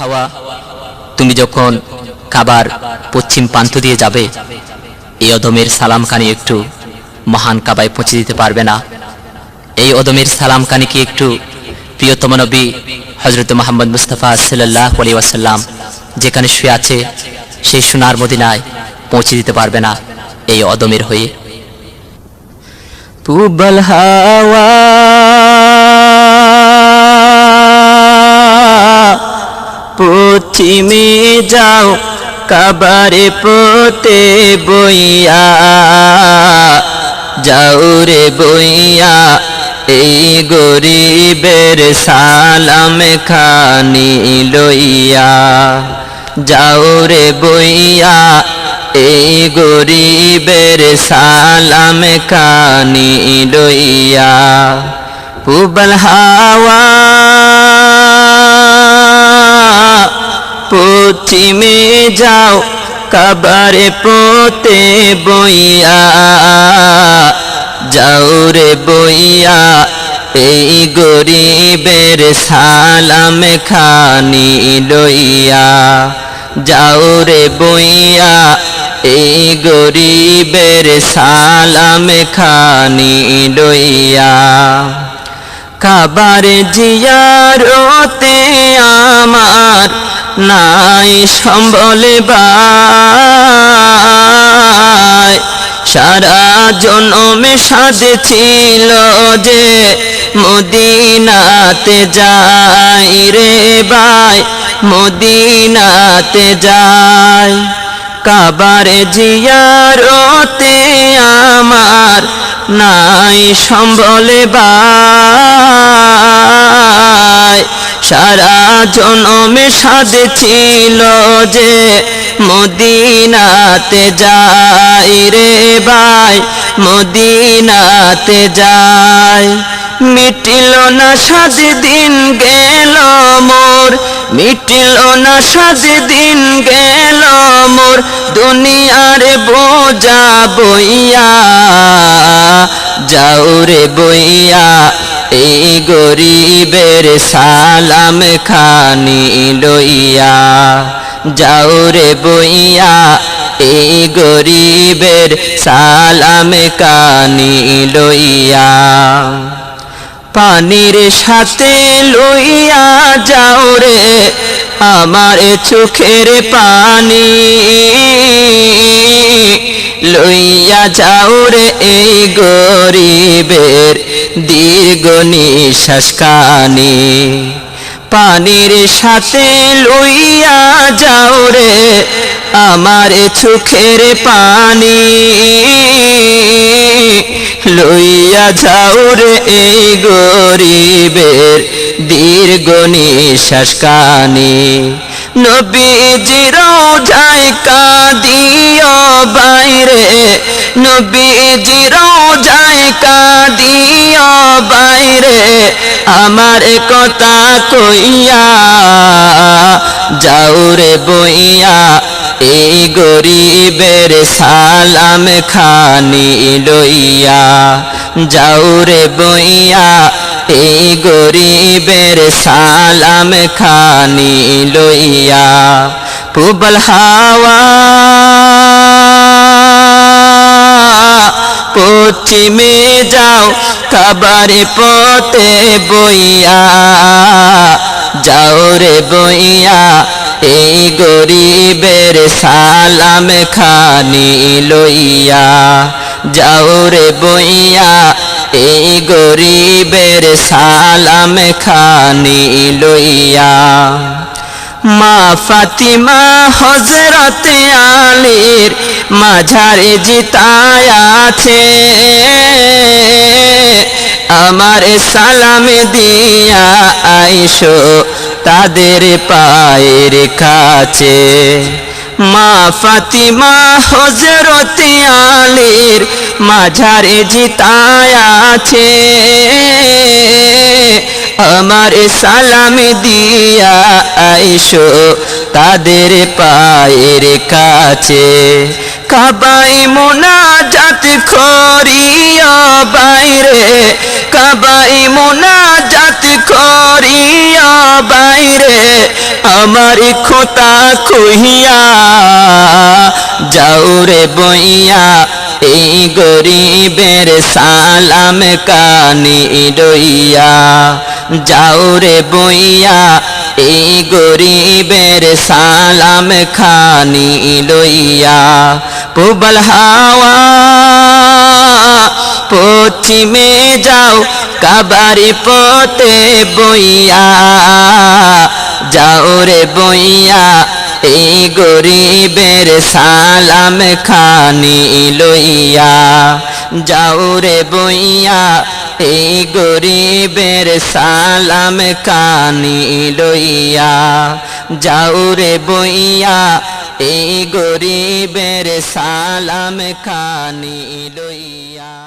হাওয়া, তুমি যখন কাবার পশ্চিম প্রান্ত দিয়ে যাবে, এই অদমের সালাম কানি একটু মহান কাবায় পৌঁছে দিতে পারবে না। এই অদমের সালাম কানি কি একটু প্রিয়তম নবী হজরত মোহাম্মদ মুস্তাফা সাল্লাহ আলী ওয়াসাল্লাম যেখানে শুয়ে আছে, সেই সোনার মদিনায় পৌঁছে দিতে পারবে না এই অদমের হয়ে? হাওয়া পশ্চিমে যাও, কাবারে পোতে বইয়া। যাও রে বইয়া, এই গরিবের সালাম খানি লইয়া। যাও রে বইয়া, এই গরিবের সালাম খানি লইয়া। পুবল হাওয়া, পশ্চিমে যাও, কাবারে পোতে বইয়া। যাও রে বইয়া, এই গরিবের সালাম খানি লইয়া। যাও রে বইয়া, এই গরিবের সালাম খানি লইয়া। কাবার জিয়ারতে আমার নাই সম্বলে বাই সারা জনমে সাজে ছিল যে মদিনাতে যাই রে বাই মদিনাতে যাই। কাবার জিয়ারতে আমার নাই সম্বলে বাই। সারা জনমে সাজে ছিল যে মদিনাতে যাই রে ভাই মদিনাতে যাই। মিটিল না সাত দিন মোর মিটিল না সাত দিন গেল মোর দুনিয়ার বোঝা বইয়া। যাও রে বইয়া, এই গরিবের সালাম খানি লইয়া। যাও রে বইয়া, এই গরিবের সালাম কানি লইয়া। পানির সাথে লইয়া যাও রে, আমার চোখের পানি লইয়া যাও রে এই গরিবের দীর্ঘ নিঃশ্বাস কানি পানির সাথে লইয়া যাও রে আমার চোখের পানি। লইয়া যাও রে এই গরিবের দীর্ঘ নিঃশ্বাস কানি। নবীজির যায় কাঁদিও বাইরে। নবীজির যায় কাঁদিও বাইরে, আমার কথা কইয়া যাও রে বইয়া। এই গরিবের সালাম খানি লইয়া যাও রে বইয়া। এই গরিবের সালাম খানি লইয়া। পুবল হাওয়া পশ্চিমে যাও কাবারে পথে বইয়া। যাও রে বইয়া, এই গরিবের সালাম খানি লইয়া। যাও রে বইয়া, এই গরিবের সালাম খানি লইয়া। মা ফাতিমা হজরত আলীর মাঝারে জিতায় আছে। আমার সালাম দিয়া আইসো তাদের পায়ের কাছে। মা ফাতিমা হজরত আলীর মাঝারে জিতায় আছে। আমার সালাম দিয়া আইসো তাদের পায়ের কাছে। কাবাই মোনাজাত করিয়া বাইরে কাবাই মোনাজাত করিয়া বাইরে, আমার খোতা কহিয়া, যাও রে বইয়া এই গরিবের সালাম কানি রইয়া। যাও রে বইয়া, এই গরিবের সালাম খানি লইয়া পুবল হাওয়া, পশ্চিমে যাও, কাবারি পতে বইয়া। যাও রে বইয়া এই গরিবের সালাম খানি লইয়া, যাও রে বইয়া, এই গরিবের সালাম কানি লইয়া, যাও রে বইয়া, এই গরিবের সালাম কানি লইয়া।